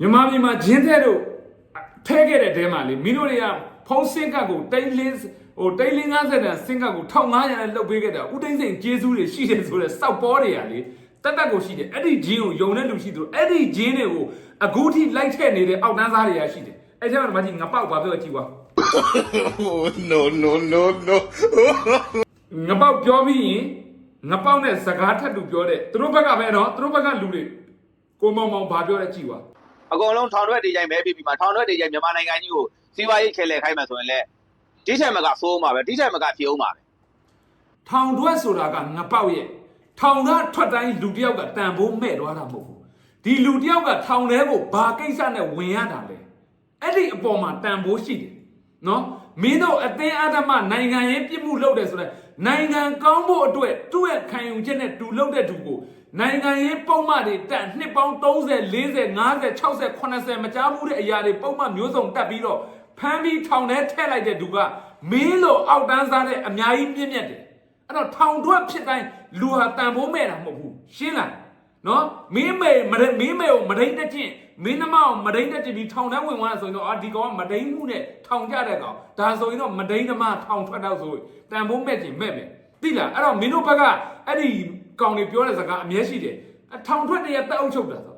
မြန်မာပြည်မှာဂျင်းတဲ့တို့ထဲခဲ့တဲ့တဲမှာလေမင်းတို့တွေကဖုံးစင်ကတ်ကိုတိတ်လင်းဟိုတိတ်လင်း50တန်စင်ကတ်ကို1500နဲ့လှုပ်ပေးခဲ့တာဦးသိန်းစိန်ကျေးဇူးတွေရှိတယ်ဆိုတော့စောက်ပေါ်တွေကလေတက်တက်ကိုရှိတယ်အဲ့ဒီဂျင်းကိုယုံတဲ့လူရှိသလိုအဲ့ဒီဂျင်းတွေကိုအခုထိလိုက်ထည့်နေတဲ့အောက်တန်းစားတွေကရှိတယ်အဲ့ကျတော့ဒီမှာကြီးငပောက်ပါပြောကြည့်ကွာ Oh, no, no, no, no. ငပောက်ပြောပြီးရင်ငပောက်နဲ့စကားထပ်တူပြောတဲ့သူတို့ဘက်ကပဲနော်သူတို့ဘက်ကလူတွေကိုမောင်မောင်ဘာပြောလဲကြည့်ကွာ အကုန်လုံးထောင်ထွက်တေးကြိုင်မဲပြီးပြီးမှထောင်ထွက်တေးကြိုင်မြန်မာနိုင်ငံကြီးကိုစီးပွားရေးခဲလှယ်ခိုင်းမှဆိုရင်လည်းဒီချက်မကဆိုးမှာပဲဒီချက်မကဖြိုးမှာပဲထောင်ထွက်ဆိုတာကငပောက်ရဲ့ထောင်ကထွက်တိုင်းလူတစ်ယောက်ကတန်ဖိုးမဲ့သွားတာမဟုတ်ဘူးဒီလူတစ်ယောက်ကထောင်ထဲကိုဘာကိစ္စနဲ့ဝင်ရတာလဲအဲ့ဒီအပေါ်မှာတန်ဖိုးရှိတယ်နော်မင်းတို့အသင်းအဓမ္မနိုင်ငံရေးပြစ်မှုလုပ်တယ်ဆိုတော့နိုင်ငံကောင်းဖို့အတွက်သူ့ရဲ့ခံယူချက်နဲ့တူလုပ်တဲ့သူကို နိုင်ငံရေးပုံမှန်တွေတက်နှစ်ပေါင်း30 40 50 60 80မကြားဘူးတဲ့အရာတွေပုံမှန်မျိုးစုံတက်ပြီးတော့ဖမ်းပြီးထောင်ထဲထည့်လိုက်တဲ့သူကမင်းလိုအောက်တန်းစားတဲ့အများကြီးပြည့်မြတ်တယ်အဲ့တော့ထောင်ထွက်ဖြစ်တိုင်းလူဟာတန်ဖိုးမဲ့တာမဟုတ်ဘူးရှင်းလားနော်မင်းမေမရမင်းမေကိုမဒိတ်တက်ချင်းမင်းနှမကိုမဒိတ်တက်ချင်းပြီးထောင်ထဲဝင်သွားဆိုရင်တော့အာဒီကောင်ကမဒိတ်မှုနဲ့ထောင်ကြတဲ့ကောင်ဒါဆိုရင်တော့မဒိတ်နှမထောင်ထွက်တော့ဆိုရင်တန်ဖိုးမဲ့ချင်းမဲ့မယ်သိလားအဲ့တော့မင်းတို့ဘက်ကအဲ့ဒီ ကောင်တွေပြောတဲ့စကားအမျက်ရှိတယ်အထောင်ထွက်တရက်တက်အုပ်ချုပ်တာဆို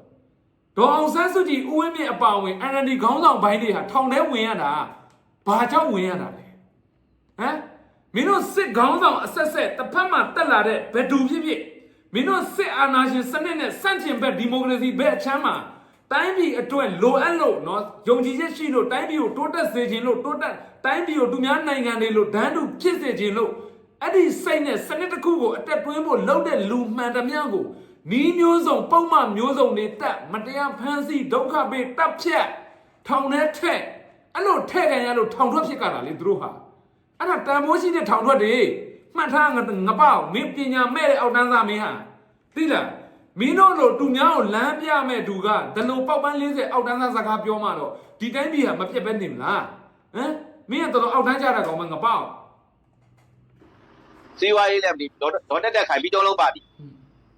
ဒေါ်အောင်ဆန်းစုကြည်ဦးဝင်းမြင့်အပါဝင် NLD ခေါင်းဆောင်ဘိုင်းတွေဟာထောင်ထဲဝင်ရတာဘာကြောင့်ဝင်ရတာလဲဟမ်မင်းတို့စစ်ခေါင်းဆောင်အဆက်ဆက်တစ်ဖက်မှာတက်လာတဲ့ဘယ်သူဖြစ်ဖြစ်မင်းတို့စစ်အာဏာရှင်စနစ်နဲ့ဆန့်ကျင်ဘက်ဒီမိုကရေစီဘက်အချမ်းမှာတိုင်းပြည်အတွက်လိုအပ်လို့နော်ယုံကြည်ချက်ရှိလို့တိုင်းပြည်ကိုတိုးတက်စေခြင်းလို့တိုးတက်တိုင်းပြည်ကိုသူများနိုင်ငံတွေလို့ဒန်းတူဖြစ်စေခြင်းလို့ အဲ့ဒီစိတ်နဲ့စနစ်တစ်ခုကိုအတက်တွင်းဖို့လုပ်တဲ့လူမှန်သမျှကိုနီးမျိုးစုံပုံမှန်မျိုးစုံတွေတက်မတရားဖမ်းဆီးဒုက္ခပေးတပ်ဖြတ်ထောင်ထဲထက်အဲ့လိုထည့်ခံရလို့ထောင်ထွက်ဖြစ်ကြတာလေသူတို့ဟာအဲ့ဒါတန်မိုးရှိတဲ့ထောင်ထွက်တွေမှတ်ထားငါငပောက်မင်းပညာမဲ့တဲ့အောက်တန်းသားမင်းဟာသိလားမင်းတို့လိုတူများကိုလမ်းပြမဲ့သူကဒလိုပေါက်ပန်း40အောက်တန်းသားစကားပြောမှတော့ဒီတိုင်းပြည်ဟာမပြတ်ပဲနေမလားဟမ်မင်းကတော်တော်အောက်တန်းကြတာကောင်မငပောက် စီးပွားရေးလည်းဒီဒေါ်ဒေါ်တက်တက်ခိုင်ပြီးတော့လုံးပါပြီ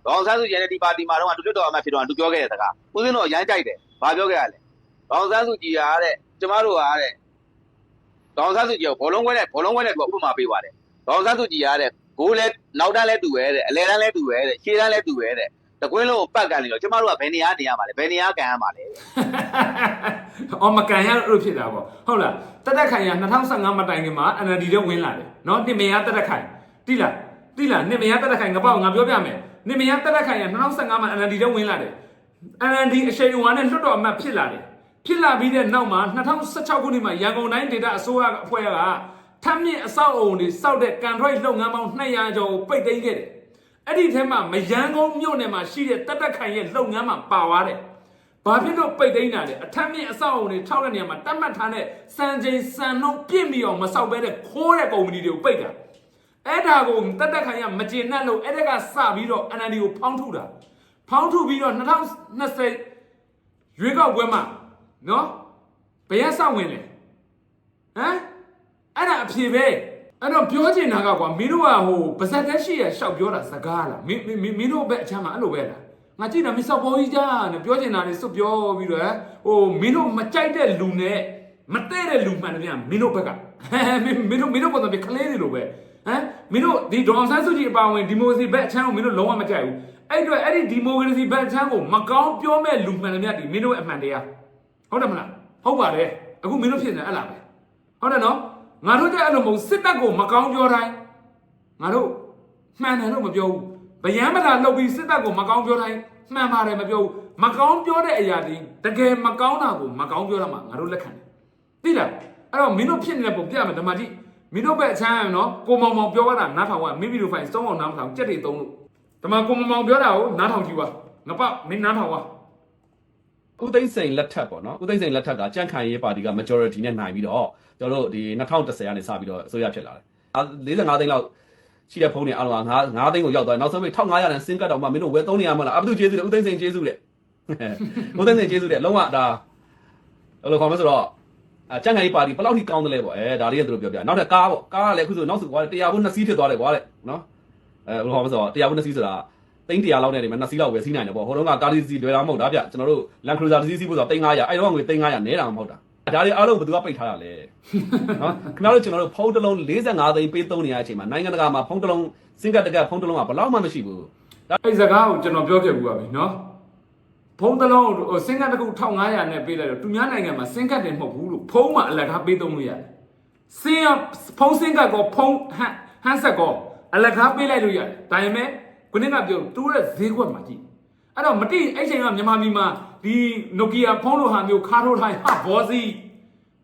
ဒေါအောင်ဆန်းစုကြည်နဲ့ဒီပါတီမှာတော့သူလွတ်တော်အမတ်ဖြစ်တော့သူပြောခဲ့တဲ့စကားဦးစင်းတို့အရန်ကြိုက်တယ်ဘာပြောခဲ့ရလဲဒေါအောင်ဆန်းစုကြည်ကတဲ့ကျမတို့ကတဲ့ဒေါအောင်ဆန်းစုကြည်ကိုဘောလုံးခွဲနဲ့ဘောလုံးခွဲနဲ့သူဥပမာပေးပါတယ်ဒေါအောင်ဆန်းစုကြည်ကတဲ့ဂိုးလဲနောက်တန်းလဲတူပဲတဲ့အလဲတန်းလဲတူပဲတဲ့ရှေ့တန်းလဲတူပဲတဲ့တကွင်းလုံးကိုပတ်ကန်နေတော့ကျမတို့ကဘယ်နေရာနေရမှာလဲဘယ်နေရာကန်ရမှာလဲအော်မကန်ရလို့ဖြစ်တာပေါ့ဟုတ်လားတက်တက်ခိုင်ရ2015မတိုင်ခင်မှာ NLD တဲ့ဝင်လာတယ်နော်နှစ်မယားတက်တက်ခိုင် တိလားတိလားနှစ်မယားတက်တက်ခိုင်ငပောက်ငါပြောပြမယ်နှစ်မယားတက်တက်ခိုင်ရ2015မှာ NLD တဲ့ဝင်လာတယ် NLD အရှိန်အဝါနဲ့လွှတ်တော်အမတ်ဖြစ်လာတယ်ဖြစ်လာပြီးတဲ့နောက်မှာ2016ခုနှစ်မှာရန်ကုန်တိုင်းဒေသအစိုးရအဖွဲ့ကထပ်မြင့်အဆောက်အုံတွေစောက်တဲ့ကန်ထရိုက်လုပ်ငန်းပေါင်း200ကျော်ကိုပိတ်သိမ်းခဲ့တယ်အဲ့ဒီထဲမှာမရန်ကုန်မြို့နယ်မှာရှိတဲ့တက်တက်ခိုင်ရဲ့လုပ်ငန်းမှာပါသွားတယ်ဘာဖြစ်လို့ပိတ်သိမ်းတာလဲအထက်မြင့်အဆောက်အုံတွေထောက်တဲ့နေရာမှာတတ်မှတ်ထားတဲ့စံချိန်စံနှုန်းပြည့်မီအောင်မဆောက်ဘဲတဲ့ခိုးတဲ့ကုမ္ပဏီတွေကိုပိတ်တာ အဲ့ဒါကိုတက်တက်ခိုင်ရမကျေနပ်လို့အဲ့ဒါကစပြီးတော့ NLD ကိုဖောင်းထုတာဖောင်းထုပြီးတော့2020ရွေးကောက်ပွဲမှာနော်ဘယ်ရဆောက်ဝင်လဲဟမ်အဲ့ဒါအဖြေပဲအဲ့တော့ပြောချင်တာကကွာမင်းတို့ကဟိုပါဇက်တက်ရှိရရှောက်ပြောတာစကားလားမင်းမင်းမင်းတို့ဘက်အချမ်းမှာအဲ့လိုပဲလားငါကြည့်တာမင်းစောက်ပေါ်ကြီးကြားနဲ့ပြောချင်တာတွေစွတ်ပြောပြီးတော့ဟိုမင်းတို့မကြိုက်တဲ့လူနဲ့မတဲ့တဲ့လူမှန်တယ်ဗျမင်းတို့ဘက်ကမင်းမင်းတို့မင်းတို့ပုံစံပြခလေးတွေလိုပဲဟမ် မင်းတို့ဒီဒေါအောင်ဆန်းစုကြည်အပါဝင်ဒီမိုကရေစီဘက်အချမ်းကိုမင်းတို့လုံးဝမကြိုက်ဘူးအဲ့တော့အဲ့ဒီဒီမိုကရေစီဘက်အချမ်းကိုမကောင်းပြောမဲ့လူမှန်တယ်ဗျဒီမင်းတို့အမှန်တရားဟုတ်တယ်မလားဟုတ်ပါတယ်အခုမင်းတို့ဖြစ်နေအဲ့လားပဲဟုတ်တယ်နော်ငါတို့ကြအဲ့လိုမဟုတ်စစ်တပ်ကိုမကောင်းပြောတိုင်းငါတို့မှန်တယ်လို့မပြောဘူးဗျမ်းမသာလှုပ်ပြီးစစ်တပ်ကိုမကောင်းပြောတိုင်းမှန်ပါတယ်မပြောဘူးမကောင်းပြောတဲ့အရာတွေတကယ်မကောင်းတာကိုမကောင်းပြောတာမှငါတို့လက်ခံတယ်သိလားအဲ့တော့မင်းတို့ဖြစ်နေတဲ့ပုံပြမယ်ဓမ္မကြီး မင်းတို့ဘက်အချမ်းရနော်ကိုမောင်မောင်ပြောရတာနားထောင်ကမိမိတို့ဖိုင်စုံအောင်နားမထောင်ကြက်တွေသုံးလို့ဓမ္မကိုမောင်မောင်ပြောတာကိုနားထောင်ကြည့်ပါငါပမင်းနားထောင်ပါဦးသိန်းစိန်လက်ထက်ပေါ့နော်ဦးသိန်းစိန်လက်ထက်ကကြန့်ခိုင်ရေးပါတီက majority နဲ့နိုင်ပြီးတော့ကျွန်တော်တို့ဒီ2010ကနေစပြီးတော့အစိုးရဖြစ်လာတယ်အာ45သိန်းလောက်ရှိတဲ့ဖုန်းတွေအားလုံးက9 9သိန်းကိုရောက်သွားတယ်နောက်ဆုံးပိတ်1500နဲ့စင်းကတ်တော့မှမင်းတို့ဝယ်သုံးနေရမလားအဘသူကျေးဇူးတယ်ဦးသိန်းစိန်ကျေးဇူးတယ်ဦးသိန်းစိန်ကျေးဇူးတယ်လုံးဝဒါဘယ်လိုခေါ်မလဲဆိုတော့ အကြန့်ခိုင်ရေးပါတီဘယ်လောက်ထိကောင်းတယ်လဲပေါ့အဲဒါလေးကသူတို့ပြောပြနောက်ထပ်ကားပေါ့ကားကလည်းအခုဆိုနောက်ဆိုကွာ100ဘုတ်2စီးဖြစ်သွားတယ်ကွာတဲ့နော်အဲဘယ်လိုခေါ်မလဲဆိုတော့100ဘုတ်2စီးဆိုတာသိန်း100လောက်နဲ့ဒီမှာနှစ်စီးလောက်ပဲစီးနိုင်တယ်ပေါ့ဟိုတုန်းကကားလေးစီးလွယ်တာမဟုတ်တာဗျကျွန်တော်တို့ Land Cruiser တစ်စီးစီးဖို့ဆိုတော့300အဲ့တော့ငွေ300နဲတာမဟုတ်တာဒါတွေအားလုံးဘယ်သူကပိတ်ထားတာလဲနော်ခင်ဗျားတို့ကျွန်တော်တို့ဖုန်းတစ်လုံး45သိန်းပေးသုံးနေရတဲ့အချိန်မှာနိုင်ငံတကာမှာဖုန်းတစ်လုံးစင်ကတ်တကတ်ဖုန်းတစ်လုံးကဘယ်လောက်မှမရှိဘူးအဲ့စကားကိုကျွန်တော်ပြောခဲ့ဘူးပါပြီနော် ဖုန်းတစ်လုံးဟိုစင်ကတ်တစ်ခု1500နဲ့ပေးလိုက်တော့သူများနိုင်ငံမှာစင်ကတ်တယ်မဟုတ်ဘူးလို့ဖုန်းမှာအလကားပေးသုံးလို့ရတယ်စင်ရဖုန်းစင်ကတ်ကောဖုန်းဟန်ဟန်ဆက်ကောအလကားပေးလိုက်လို့ရတယ်ဒါပေမဲ့ခုနကပြောသူရဲ့ဈေးကွက်မှာကြည့်အဲ့တော့မတိအဲ့ချိန်ကမြန်မာပြည်မှာဒီ Nokia ဖုန်းလိုဟာမျိုးခါထိုးထားရင်ဟာဘောစီ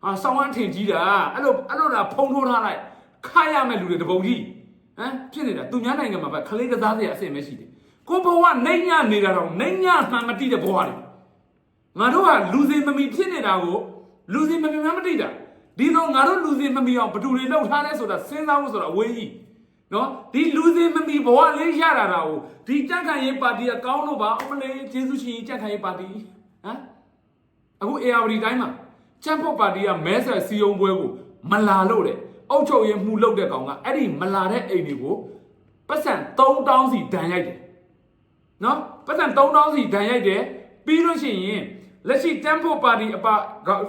ဟာစောင်းဝမ်းထင်ကြီးတာအဲ့လိုအဲ့လိုတာဖုန်းထိုးထားလိုက်ခါရမဲ့လူတွေတပုံကြီးဟမ်ဖြစ်နေတာသူများနိုင်ငံမှာပဲခလေးကစားစရာအဆင်မရှိတယ် ကိုဘဝနှိမ့်ညနေတာတော့နှိမ့်ညမှန်မတိတဲ့ဘဝတွေငါတို့ကလူစီမမီဖြစ်နေတာကိုလူစီမမီမှမတိတာဒီတော့ငါတို့လူစီမမီအောင်ဘယ်သူတွေလောက်ထားလဲဆိုတာစဉ်းစားဖို့ဆိုတာအဝေးကြီးနော်ဒီလူစီမမီဘဝလေးရတာတာကိုဒီကြက်ခံရေးပါတီကကောင်းလို့ပါအမလေးကျေးဇူးရှင်ကြက်ခံရေးပါတီဟမ်အခု ARD တိုင်းမှာချမ်ဖို့ပါတီကမဲဆယ်စီယုံပွဲကိုမလာလို့တဲ့အုတ်ချုပ်ရေးမှုလုပ်တဲ့ကောင်ကအဲ့ဒီမလာတဲ့အိမ်တွေကိုပတ်စံ3000စီဒဏ်ရိုက်တယ် နော်ပတ်စံ3000စီဒဏ်ရိုက်တယ်ပြီးလို့ရှိရင်လက်ရှိတမ်ဖို့ပါတီအပ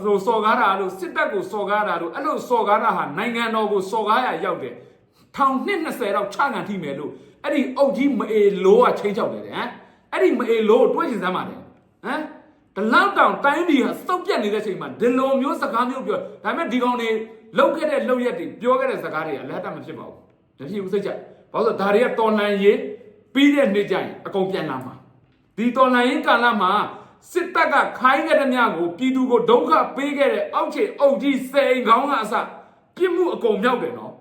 ဟိုစော်ကားတာလို့စစ်တပ်ကိုစော်ကားတာလို့အဲ့လိုစော်ကားတာဟာနိုင်ငံတော်ကိုစော်ကားရရောက်တယ်ထောင်နှစ်20တော့ချခံထိမယ်လို့အဲ့ဒီအုတ်ကြီးမအေလိုးကချင်းချောက်တယ်ဟမ်အဲ့ဒီမအေလိုးကိုတွဲချင်စမ်းပါတယ်ဟမ်တလောက်တောင်တိုင်းပြည်ဟာစုပ်ပြတ်နေတဲ့ချိန်မှာဒီလိုမျိုးစကားမျိုးပြောဒါပေမဲ့ဒီကောင်တွေလောက်ခဲ့တဲ့လောက်ရက်တွေပြောခဲ့တဲ့စကားတွေကလက်တမဖြစ်ပါဘူးမဖြစ်ဘူးစိတ်ချဘာလို့လဲဒါတွေကတော်လှန်ရေး ပြီးတဲ့နေ့ကျရင်အကုန်ပြန်လာမှာဒီတော်လှန်ရေးကာလမှာစစ်တပ်ကခိုင်းခဲ့တဲ့မြကိုပြည်သူကိုဒုက္ခပေးခဲ့တဲ့အောက်ခြေအုပ်ကြီးစေအိမ်ကောင်းကအစပြစ်မှုအကုန်မြောက်တယ်နော်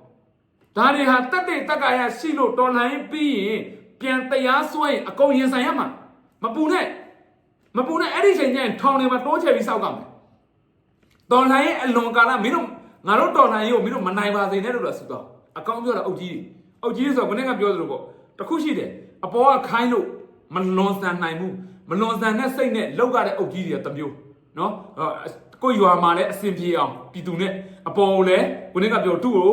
ဒါတွေဟာတက်တဲ့တက်ကရရှိလို့တော်လှန်ရေးပြီးရင်ပြန်တရားစွဲရင်အကုန်ရင်ဆိုင်ရမှာမပူနဲ့မပူနဲ့အဲ့ဒီချိန်ကျရင်ထောင်ထဲမှာတိုးချဲပြီးစောက်ကမယ်တော်လှန်ရေးအလွန်ကာလမင်းတို့ငါတို့တော်လှန်ရေးကိုမင်းတို့မနိုင်ပါစေနဲ့လို့တော့ဆိုတော့အကောင်းပြောတာအုပ်ကြီးအုပ်ကြီးဆိုတော့ဘယ်နဲ့ကပြောသလိုပေါ့တခုရှိတယ် အပေါ်ကခိုင်းလို့မလွန်ဆန်နိုင်ဘူးမလွန်ဆန်တဲ့စိတ်နဲ့လောက်ရတဲ့အုပ်ကြီးတွေကတစ်မျိုးနော်အဲ့ကိုယ်ရွာမှာလည်းအဆင်ပြေအောင်ပြည်သူနဲ့အပေါ်ကိုလည်းကိုနေကပြောသူ့ကို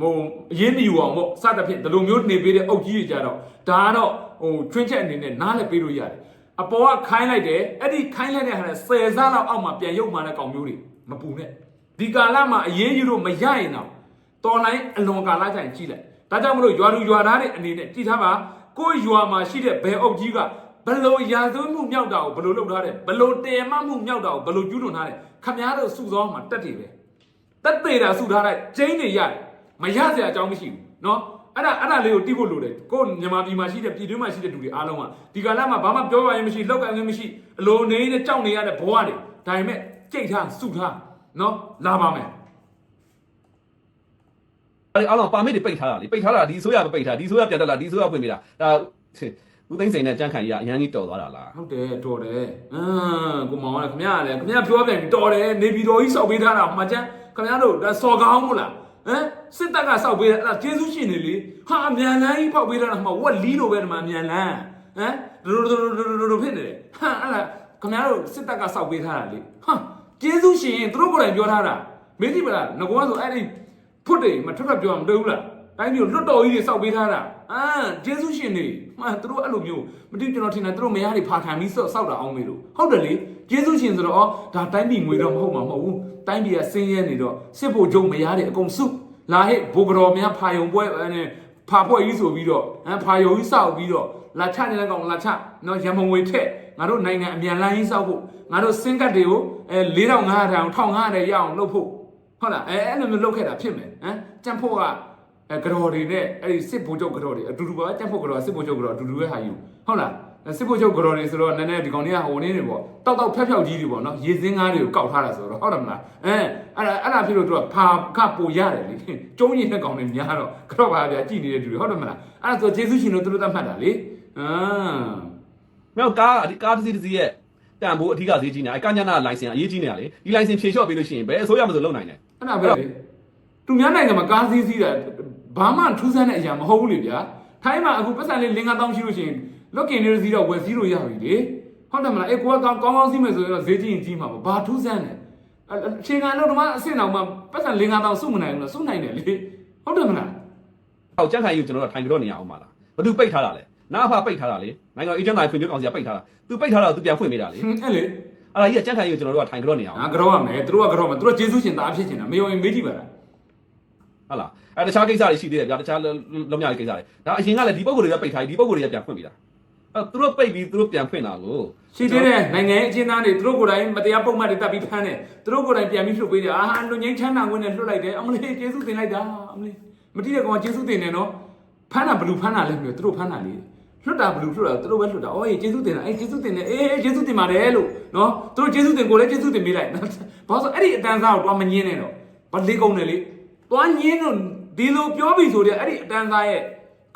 ဟိုအရင်မြူအောင်ပေါ့စသဖြင့်ဒီလိုမျိုးနေပေးတဲ့အုပ်ကြီးတွေကြတော့ဒါကတော့ဟိုချွင်းချက်အနေနဲ့နားလည်းပေးလို့ရတယ်အပေါ်ကခိုင်းလိုက်တယ်အဲ့ဒီခိုင်းလိုက်တဲ့ဟာနဲ့ဆယ်စားလောက်အောက်မှာပြန်ရုပ်မှတဲ့ကောင်မျိုးတွေမပူနဲ့ဒီကာလမှာအရေးယူလို့မရရင်တော့တော်လိုင်းအလွန်ကာလကျရင်ကြည့်လိုက်ဒါကြောင့်မလို့ရွာလူရွာသားတွေအနေနဲ့ကြည့်ထားပါ ကိုယ့်ရွာမှာရှိတဲ့ဘယ်အုပ်ကြီးကဘလို့ရာသွင်းမှုမြောက်တာကိုဘလို့လုပ်ထားတယ်ဘလို့တည်မမှုမြောက်တာကိုဘလို့ကျူးလွန်ထားတယ်ခမားတို့စုဆောင်းမှာတက်တယ်ပဲတက်သေးတာစုထားတဲ့ကျင်းတွေရတယ်မရစရာအကြောင်းမရှိဘူးเนาะအဲ့ဒါအဲ့ဒါလေးကိုတိဖို့လိုတယ်ကိုယ်မြန်မာပြည်မှာရှိတဲ့ပြည်တွင်းမှာရှိတဲ့လူတွေအားလုံးကဒီကာလမှာဘာမှပြောရရင်မရှိလောက်ကန်ရင်မရှိအလိုနေတဲ့ကြောက်နေရတဲ့ဘဝတွေဒါပေမဲ့ကြိတ်ထားစုထားเนาะလာပါမယ် အဲ့ဒီအားလုံးပါမစ်တွေပိတ်ထားတာလေပိတ်ထားတာဒီဆိုရမပိတ်ထားဒီဆိုရပြန်တက်လာဒီဆိုရပွင့်ပေးတာဒါဦးသိန်းစိန်နဲ့ကြန့်ခိုင်ကြီးကအရန်ကြီးတော်သွားတာလားဟုတ်တယ်တော်တယ်အမ်ကိုမောင်ကလည်းခမရလည်းခမရပြောပြန်ပြီတော်တယ်နေပြည်တော်ကြီးစောက်ပေးထားတာမှချမ်းခမရတို့ဒါစော်ကောင်းမို့လားဟမ်စစ်တပ်ကစောက်ပေးတာအဲ့ဒါကျေးဇူးရှင်နေလေဟာအမြန်လန်းကြီးဖောက်ပေးထားတာမှဝက်လီလိုပဲဒီမှာအမြန်လန်းဟမ်ဒိုဒိုဒိုဒိုဒိုဖြစ်နေတယ်ဟာအဲ့ဒါခမရတို့စစ်တပ်ကစောက်ပေးထားတာလေဟာကျေးဇူးရှင်သူတို့ကိုယ်တိုင်ပြောထားတာမေးကြည့်ပါလားငကောဆိုအဲ့ဒီ ဖွတ်တယ်မထွက်ထွက်ပြောမှာမတွေ့ဘူးလားတိုင်းမျိုးလွတ်တော်ကြီးတွေစောက်ပေးထားတာအာဂျေဆုရှင်တွေမှသူတို့အဲ့လိုမျိုးမတိကျွန်တော်ထင်တယ်သူတို့မယားတွေဖာခံပြီးစောက်စောက်တာအောင်မေလို့ဟုတ်တယ်လေဂျေဆုရှင်ဆိုတော့ဩဒါတိုင်းပြည်ငွေတော့မဟုတ်မှာမဟုတ်ဘူးတိုင်းပြည်ကစင်းရဲနေတော့စစ်ဖို့ဂျုံမယားတွေအကုန်စုလာဟဲ့ဘိုကတော်များဖာယုံပွဲအဲဖာဖွဲ့ကြီးဆိုပြီးတော့ဟမ်ဖာယုံကြီးစောက်ပြီးတော့လာချနေတဲ့ကောင်လာချနော်ရမုံငွေထက်ငါတို့နိုင်ငံအမြန်လန်းကြီးစောက်ဖို့ငါတို့စင်ကတ်တွေကိုအဲ4500တောင်1500ရအောင်လုပ်ဖို့ ဟုတ်လားအဲအဲ့လိုမျိုးလုပ်ခဲ့တာဖြစ်မယ်ဟမ်ကြံ့ဖို့ကအဲကတော်တွေနဲ့အဲ့ဒီစစ်ဘိုးချုပ်ကတော်တွေအတူတူပါတက်ဖို့ကတော်စစ်ဘိုးချုပ်ကတော်အတူတူပဲဟာယူဟုတ်လားစစ်ဘိုးချုပ်ကတော်တွေဆိုတော့နည်းနည်းဒီကောင်တွေကဟိုနေနေပေါ့တောက်တောက်ဖျက်ဖျောက်ကြီးတွေပေါ့နော်ရေစင်းကားတွေကိုကောက်ထားတာဆိုတော့ဟုတ်တယ်မလားအဲအဲ့ဒါအဲ့ဒါဖြစ်လို့သူကဖာခပိုရတယ်လေကျုံးရင်တဲ့ကောင်တွေများတော့ကတော့ပါဗျာကြည်နေတဲ့သူတွေဟုတ်တယ်မလားအဲ့ဒါဆိုဂျေဆုရှင်တို့သူတို့သတ်မှတ်တာလေအာမြောက်ကားဒီကားတစ်စီးတစ်စီးရဲ့ တန်ဖိုးအထူးကဈေးကြီးနေတာအဲကညနာလိုင်စင်အရေးကြီးနေတာလေဒီလိုင်စင်ဖြေလျှော့ပေးလို့ရှိရင်ဘယ်အစိုးရမဆိုလုံနိုင်တယ်အဲ့ဒါပဲလေသူများနိုင်ငံမှာကားစီးစီးတာဘာမှထူးဆန်းတဲ့အရာမဟုတ်ဘူးလေဗျာထိုင်းမှာအခုပတ်စံလေးလင်္ကာတောင်းရှိလို့ရှိရင်လော့ကင်လေးစီးတော့ဝယ်စီးလို့ရပြီလေဟုတ်တယ်မလားအေးကိုကကောင်းကောင်းကောင်းစီးမယ်ဆိုရင်တော့ဈေးကြီးရင်ကြီးမှာပေါ့ဘာထူးဆန်းလဲအချိန်ကတော့ဒီမှာအစ်စ်အောင်မှပတ်စံလင်္ကာတောင်းစုမနိုင်ဘူးလားစုနိုင်တယ်လေဟုတ်တယ်မလားဟောက်ကြန့်ခိုင်ကြီးကိုကျွန်တော်တို့ထိုင်ကြတော့နေရအောင်ပါလားဘာသူပိတ်ထားတာလဲ နာအဖပိတ်ထားတာလေနိုင်ငံအေဂျင့်တိုင်းဖွင့်ပြကောင်စီကပိတ်ထားတာသူပိတ်ထားတာသူပြန်ဖွင့်ပေးတာလေဟင်းအဲ့လေအဲ့ဒါကြီးကကြက်ခံကြီးကိုကျွန်တော်တို့ကထိုင်ကြတော့နေအောင်ငါကြောက်ရမယ်သူတို့ကကြောက်မယ်သူတို့ကျေးဇူးရှင်သားဖြစ်နေတာမယုံရင်မေးကြည့်ပါလားဟုတ်လားအဲတခြားကိစ္စတွေရှိသေးတယ်ဗျာတခြားလုံးမြကိစ္စတွေဒါအရင်ကလည်းဒီပုံကိုယ်တွေကပိတ်ထားဒီပုံကိုယ်တွေကပြန်ဖွင့်ပေးတာအဲသူတို့ပိတ်ပြီးသူတို့ပြန်ဖွင့်တာကိုရှိသေးတယ်နိုင်ငံရေးအကျဉ်းသားတွေသူတို့ကိုယ်တိုင်မတရားပုံမှန်တွေတပ်ပြီးဖမ်းတယ်သူတို့ကိုယ်တိုင်ပြန်ပြီးလွှတ်ပေးတယ်အာဟာလူငင်းချမ်းသာဝင်နဲ့လွှတ်လိုက်တယ်အမလေးကျေးဇူးတင်လိုက်တာအမလေးမတိတဲ့ကောင်ကျေးဇူးတင်တယ်နော်ဖမ်းတာဘလူဖမ်းတာလဲမလို့သူတို့ဖမ်းတာလေ လွတ်တာဘလူလွတ်တာသူတို့ပဲလွတ်တာအော်ကျေးဇူးတင်တာအေးကျေးဇူးတင်တယ်အေးကျေးဇူးတင်ပါတယ်လို့နော်သူတို့ကျေးဇူးတင်ကိုလည်းကျေးဇူးတင်ပေးလိုက်ဘာလို့ဆိုအဲ့ဒီအတန်းစားကိုတော့မငင်းနဲ့တော့ဘာလေးကုန်တယ်လေသွားငင်းတော့ဒီလိုပြောပြီဆိုတဲ့အဲ့ဒီအတန်းစားရဲ့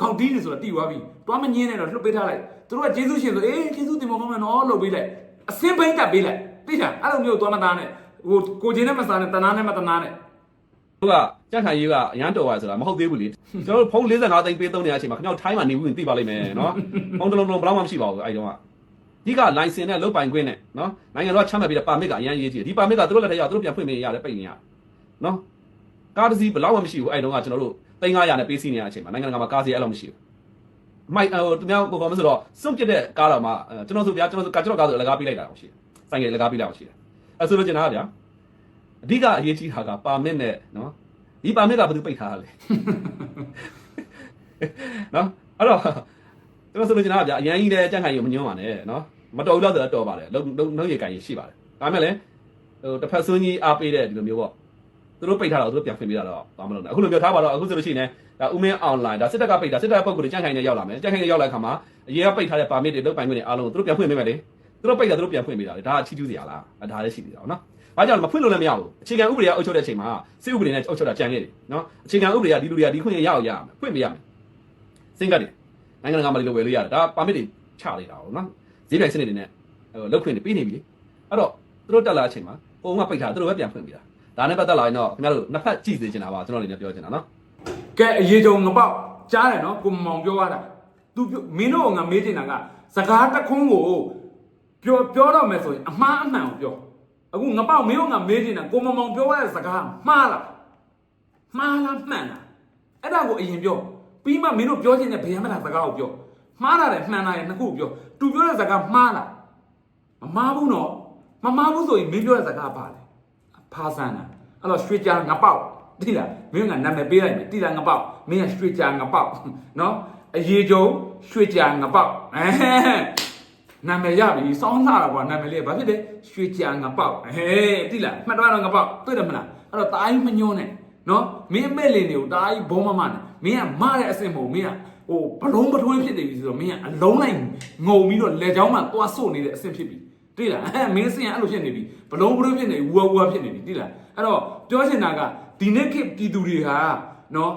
ခေါက်တီးနေဆိုတာတိသွားပြီသွားမငင်းနဲ့တော့လွတ်ပေးထားလိုက်သူတို့ကကျေးဇူးရှင်ဆိုအေးကျေးဇူးတင်ပါကောင်းမယ်နော်လို့ပေးလိုက်အစင်းပိတ်တက်ပေးလိုက်သိလားအဲ့လိုမျိုးသွားမသားနဲ့ဟိုကိုချင်းနဲ့မစားနဲ့တနာနဲ့မတနာနဲ့ သူကကြက်ခံကြီးကအရန်တော်ပါဆိုတာမဟုတ်သေးဘူးလေကျွန်တော်တို့ဖုန်း45သိန်းပေးသုံးနေတဲ့အချိန်မှာခင်ဗျားထိုင်းမှာနေဘူးရင်သိပါလိမ့်မယ်နော်ဖုန်းတစ်လုံးလုံးဘယ်တော့မှမရှိပါဘူးအဲ့တုန်းကဒီက license နဲ့လုတ်ပိုင်ခွင့်နဲ့နော်နိုင်ငံတော်ချမှတ်ပြီးတဲ့ပါမစ်ကအရန်ရေးကြည့်တယ်ဒီပါမစ်ကသူတို့လက်ထက်ရောက်သူတို့ပြန်ဖွင့်ပေးရတယ်ပိတ်နေရနော်ကားတစ်စီးဘယ်တော့မှမရှိဘူးအဲ့တုန်းကကျွန်တော်တို့3900နဲ့ပေးစီနေရတဲ့အချိန်မှာနိုင်ငံတကာမှာကားစီအဲ့လိုမရှိဘူးမိုက်ဟိုသူများကိုကောင်မဆိုတော့စွန့်ပစ်တဲ့ကားတော်မှာကျွန်တော်ဆိုဗျာကျွန်တော်ဆိုကျွန်တော်ကားဆိုအလကားပေးလိုက်တာတော့ရှိတယ်ဆိုင်ကယ်အလကားပေးလိုက်အောင်ရှိတယ်အဲ့ဆိုလို့ကျွန်တော်ကဗျာ အဓိကအရေးကြီးတာကပါမစ်နဲ့နော်ဒီပါမစ်ကဘယ်သူပိတ်ထားတာလဲနော်အဲ့တော့ကျွန်တော်ဆိုလို့ကျွန်တော်ကဗျာအရင်ကြီးလည်းကြက်ခိုင်ရုံမညွှန်းပါနဲ့နော်မတော်ဘူးလို့ဆိုတော့တော်ပါတယ်လုံးလုံးလုံးရေကန်ကြီးရှိပါတယ်ဒါပေမဲ့လည်းဟိုတစ်ဖက်ဆွန်းကြီးအားပေးတဲ့ဒီလိုမျိုးပေါ့သူတို့ပိတ်ထားတော့သူတို့ပြန်ဖွင့်ပေးတာတော့ဘာမှမလုပ်နဲ့အခုလိုပြောထားပါတော့အခုဆိုလို့ရှိရင်ဒါဥမင်းအွန်လိုင်းဒါစစ်တပ်ကပိတ်တာစစ်တပ်ပုံကူတွေကြက်ခိုင်နဲ့ရောက်လာမယ်ကြက်ခိုင်နဲ့ရောက်လာခါမှာအရင်ကပိတ်ထားတဲ့ပါမစ်တွေလုတ်ပိုင်ခွင့်တွေအားလုံးသူတို့ပြန်ဖွင့်ပေးမယ်လေသူတို့ပိတ်တာသူတို့ပြန်ဖွင့်ပေးတာလေဒါကချီးကျူးစရာလားဒါလည်းရှိသေးတာနော် ဘာကြောင့်လဲမဖွင့်လို့လည်းမရဘူးအခြေခံဥပဒေကအုပ်ချုပ်တဲ့အချိန်မှာစစ်ဥပဒေနဲ့အုပ်ချုပ်တာကြံခဲ့တယ်နော်အခြေခံဥပဒေကဒီလူတွေကဒီခွင့်ရရအောင်ရအောင်ဖွင့်ပေးရမယ်စင်ကတ်တယ်နိုင်ငံတကာမှာဒီလိုဝယ်လို့ရတယ်ဒါပါမစ်တွေချလိုက်တာပေါ့နော်ဈေးပြိုင်စနစ်တွေနဲ့ဟိုလောက်ခွင့်တွေပေးနေပြီလေအဲ့တော့သူတို့တက်လာတဲ့အချိန်မှာပုံကပိတ်ထားသူတို့ပဲပြန်ဖွင့်ပြတာဒါနဲ့ပတ်သက်လာရင်တော့ခင်ဗျားတို့နှစ်ဖက်ကြည့်စေချင်တာပါကျွန်တော်လည်းပြောချင်တာနော်ကဲအရေးကြုံငပေါက်ကြားတယ်နော်ကိုမောင်ပြောရတာ तू မင်းတို့ကငါမေးချင်တာကစကားတစ်ခွန်းကိုပြောပြောတော့မယ်ဆိုရင်အမှားအမှန်ကိုပြော အခုငပေါက်မင်းတို့ကမေးချင်တာကိုမောင်မောင်ပြောရတဲ့စကားမှားလားမှားလားမှန်လားအဲ့ဒါကိုအရင်ပြောပြီးမှမင်းတို့ပြောချင်တဲ့ဗယံမလားစကားကိုပြောမှားတာတယ်မှန်တာတယ်နှစ်ခုပြော तू ပြောတဲ့စကားမှားလားမမှားဘူးနော်မမှားဘူးဆိုရင်မင်းပြောတဲ့စကားပါလေဖားဆန်းတာအဲ့တော့ရွှေကြငပေါက်တိလားမင်းကနာမည်ပေးလိုက်မယ်တိလားငပေါက်မင်းကရွှေကြငပေါက်နော်အရေးကြုံရွှေကြငပေါက်အဲ နာမည်ရပြီစောင်းလာတာကွာနာမည်လေးဘာဖြစ်လဲရွှေကြငပေါက်ဟဲ့တိလားမှတ်တော့ငပေါက်တွေ့တယ်မလားအဲ့တော့တာကြီးမညွန်းနဲ့နော်မင်းအမဲ့လင်တွေကိုတာကြီးဘုံမမနဲ့မင်းကမတဲ့အစ်စ်မဟုတ်မင်းကဟိုဘလုံးပထွေးဖြစ်နေပြီဆိုတော့မင်းကအလုံးလိုက်ငုံပြီးတော့လက်ချောင်းမှသွားစို့နေတဲ့အစ်စ်ဖြစ်ပြီတိလားအဲမင်းစင်အဲ့လိုဖြစ်နေပြီဘလုံးဘလုံးဖြစ်နေဝူဝူဝဖြစ်နေပြီတိလားအဲ့တော့ပြောချင်တာကဒီနေ့ခေတ်ပြည်သူတွေဟာနော်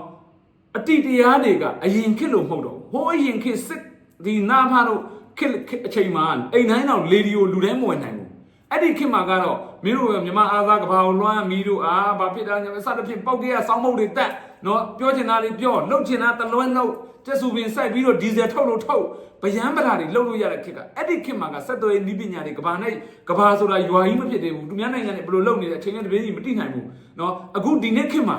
အတိတရားတွေကအရင်ခေတ်လို့မဟုတ်တော့ဟိုအရင်ခေတ်စစ်ဒီနာဖားတို့ ခေတ်ခေတ်အချိန်မှာအိမ်တိုင်းတော့လေဒီယိုလူတိုင်းမဝင်နိုင်ဘူးအဲ့ဒီခေတ်မှာကတော့မင်းတို့ကမြမအားသားကဘာကိုလွှမ်းမီးတို့အာဘာဖြစ်တာညာစသဖြင့်ပောက်ကြီးကစောင်းမုတ်တွေတက်နော်ပြောချင်တာလေးပြောလှုပ်ချင်တာတလွဲလှုပ်တက်စုပင်စိုက်ပြီးတော့ဒီဇယ်ထုတ်လို့ထုတ်ဗယံပလာတွေလှုပ်လို့ရတဲ့ခေတ်ကအဲ့ဒီခေတ်မှာကစက်တော်ရဲ့ဤပညာတွေကဘာနဲ့ကဘာဆိုတာရွာကြီးမဖြစ်သေးဘူးသူများနိုင်ငံတွေဘယ်လိုလုပ်နေလဲအချိန်နဲ့တပြေးကြီးမတိနိုင်ဘူးနော်အခုဒီနေ့ခေတ်မှာ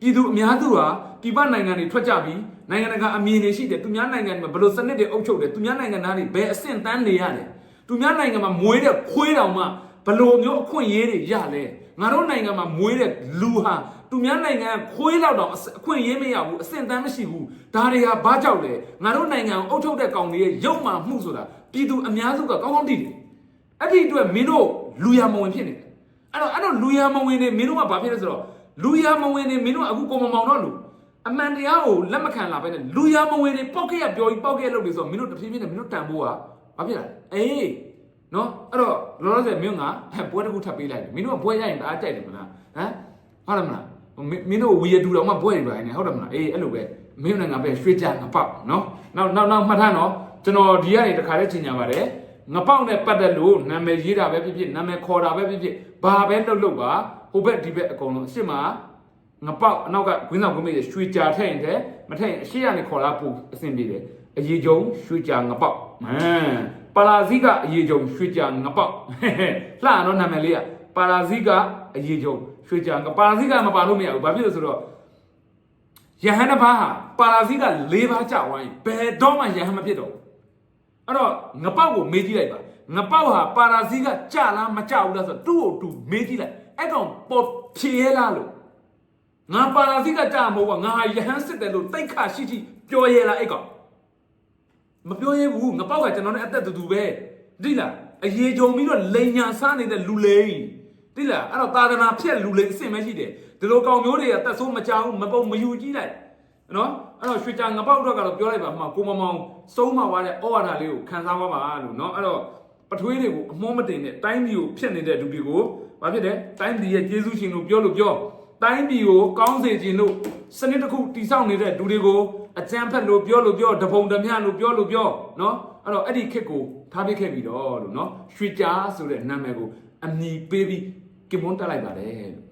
ပြည်သူအများစုဟာပြည်ပနိုင်ငံတွေထွက်ကြပြီး နိုင်ငံတကာအမြင်တွေရှိတယ်သူများနိုင်ငံတွေမှာဘယ်လိုစနစ်တွေအုပ်ချုပ်တယ်သူများနိုင်ငံသားတွေဘယ်အဆင့်တန်းနေရတယ်သူများနိုင်ငံမှာမွေးတဲ့ခွေးတောင်မှဘယ်လိုမျိုးအခွင့်အရေးတွေရလဲငါတို့နိုင်ငံမှာမွေးတဲ့လူဟာသူများနိုင်ငံခွေးလောက်တောင်အခွင့်အရေးမရဘူးအဆင့်တန်းမရှိဘူးဒါတွေဟာဘာကြောက်လဲငါတို့နိုင်ငံကိုအုပ်ချုပ်တဲ့ကောင်တွေရဲ့ရုပ်မှမှုဆိုတာပြည်သူအများစုကကောင်းကောင်းသိတယ်အဲ့ဒီအတွက်မင်းတို့လူရမဝင်ဖြစ်နေတယ်အဲ့တော့အဲ့တော့လူရမဝင်နေမင်းတို့ကဘာဖြစ်လဲဆိုတော့လူရမဝင်နေမင်းတို့ကအခုကိုမမောင်တော့လူ အမှန်တရားကိုလက်မခံလာပဲနဲ့လူရမဝင်နေပောက်ခဲ့ရပြောပြီးပောက်ခဲ့လို့လေဆိုတော့မင်းတို့တဖြည်းဖြည်းနဲ့မင်းတို့တန်ဖိုးကဘာဖြစ်လာလဲအေးနော်အဲ့တော့လောလောဆယ်မင်းကဟဲ့ပွဲတစ်ခုထပ်ပေးလိုက်တယ်မင်းတို့ကပွဲရရင်တအားကြိုက်တယ်မလားဟမ်ဟုတ်တယ်မလားမင်းမင်းတို့ဝီရတူတော်မှပွဲတွေပါနေဟုတ်တယ်မလားအေးအဲ့လိုပဲမင်းတို့ငါပဲရွှေကြငါပေါက်နော်နောက်နောက်နောက်မှတ်ထားနော်ကျွန်တော်ဒီကနေတခါလေးချိန်ညာပါတယ်ငါပေါက်နဲ့ပတ်သက်လို့နာမည်ရေးတာပဲဖြစ်ဖြစ်နာမည်ခေါ်တာပဲဖြစ်ဖြစ်ဘာပဲလုပ်လို့ပါဟိုဘက်ဒီဘက်အကုန်လုံးအစ်စ်မှာ ငါပေါက်အနောက်ကဂွင်းဆောင်ကွင်းမေးရွှေကြာထည့်ရင်တဲ့မထည့်ရင်အရှိရနေခေါ်လာပို့အဆင်ပြေတယ်အရေးကြုံရွှေကြာငါပေါက်ဟမ်ပါလာဇိကအရေးကြုံရွှေကြာငါပေါက်လှတော့နာမည်လေးကပါလာဇိကအရေးကြုံရွှေကြာငါပါလာဇိကမပါလို့မရဘူးဘာဖြစ်လို့ဆိုတော့ရယဟန်တစ်ပါးဟာပါရာဇိက၄ပါးကြာဝိုင်းဘယ်တော့မှယဟန်မဖြစ်တော့ဘူးအဲ့တော့ငပောက်ကိုမေးကြည့်လိုက်ပါငပောက်ဟာပါရာဇိကကြာလားမကြာဘူးလားဆိုတော့သူ့ကိုသူမေးကြည့်လိုက်အဲ့ကောင်ပေါ်ဖြေရလားလို့ ငါပါရာဇိကကြာမဟုတ်ဘူးငါဟာယဟန်စစ်တယ်လို့တိတ်ခါရှိရှိပြောရလားအဲ့ကောင်မပြောရဘူးငပောက်ကကျွန်တော်နဲ့အသက်တူတူပဲသိလားအရေးကြုံပြီးတော့လိန်ညာစားနေတဲ့လူလိန်သိလားအဲ့တော့သာသနာဖြက်လူလိန်အစ်စ်မရှိတယ်ဒီလိုကောင်မျိုးတွေကတက်ဆိုးမကြောက်မပုံမယူကြည့်လိုက်နော်အဲ့တော့ရွှေချာငပောက်တော့ကတော့ပြောလိုက်ပါမှကိုမမောင်စုံးမှာွားတဲ့ဩဝါဒလေးကိုခံစားသွားပါလို့နော်အဲ့တော့ပထွေးတွေကိုအမောမတင်တဲ့တိုင်းပြည်ကိုဖြစ်နေတဲ့လူတွေကိုဘာဖြစ်လဲတိုင်းပြည်ရဲ့ကျေးဇူးရှင်လို့ပြောလို့ပြော တိုင်းပြည်ကိုကောင်းစေခြင်းလို့စနစ်တစ်ခုတည်ဆောက်နေတဲ့လူတွေကိုအကြမ်းဖက်လို့ပြောလို့ပြောတပုံတမျှလို့ပြောလို့ပြောနော်အဲ့တော့အဲ့ဒီခက်ကိုထားပစ်ခဲ့ပြီတော့လို့နော်ရွှေချာဆိုတဲ့နာမည်ကိုအမည်ပေးပြီးကင်မွန်တက်လိုက်ပါတယ်လို့